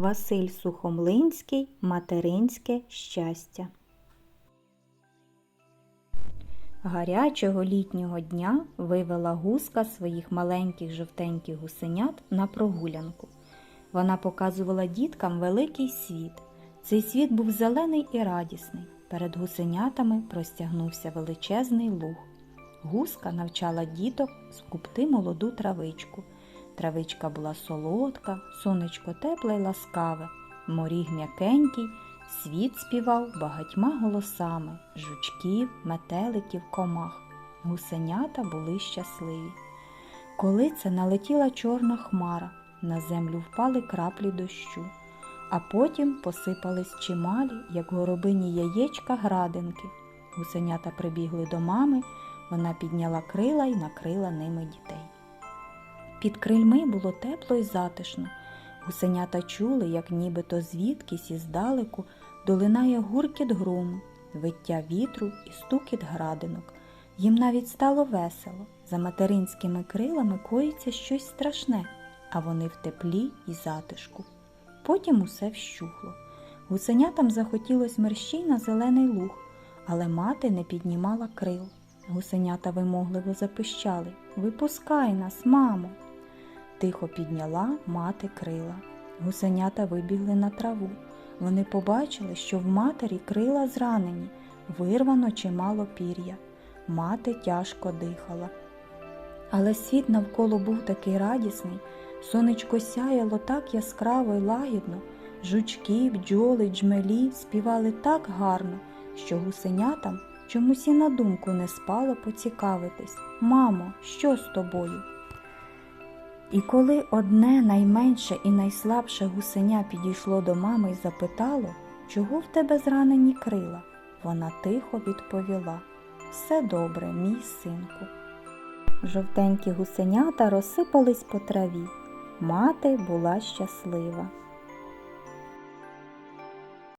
Василь Сухомлинський Материнське щастя. Гарячого літнього дня вивела гуска своїх маленьких жовтеньких гусенят на прогулянку. Вона показувала діткам великий світ. Цей світ був зелений і радісний. Перед гусенятами простягнувся величезний луг. Гуска навчала діток скупти молоду травичку. Травичка була солодка, сонечко тепле й ласкаве, моріг м'якенький, світ співав багатьма голосами жучків, метеликів, комах. Гусенята були щасливі. Коли це налетіла чорна хмара, на землю впали краплі дощу, а потім посипались чималі, як горобині яєчка градинки. Гусенята прибігли до мами, вона підняла крила і накрила ними дітей. Під крильми було тепло і затишно. Гусенята чули, як нібито звідкись іздалеку долинає гуркіт грому, виття вітру і стукіт градинок. Їм навіть стало весело. За материнськими крилами коїться щось страшне, а вони в теплі і затишку. Потім усе вщухло. Гусенятам захотілось мерщій на зелений луг, але мати не піднімала крил. Гусенята вимогливо запищали Випускай нас, мамо. Тихо підняла мати крила. Гусенята вибігли на траву. Вони побачили, що в матері крила зранені, вирвано чимало пір'я. Мати тяжко дихала. Але світ навколо був такий радісний, сонечко сяяло так яскраво й лагідно, жучки, бджоли, джмелі співали так гарно, що гусенятам чомусь і на думку не спало поцікавитись Мамо, що з тобою? І коли одне найменше і найслабше гусеня підійшло до мами і запитало, чого в тебе зранені крила, вона тихо відповіла Все добре, мій синку. Жовтенькі гусенята розсипались по траві. Мати була щаслива.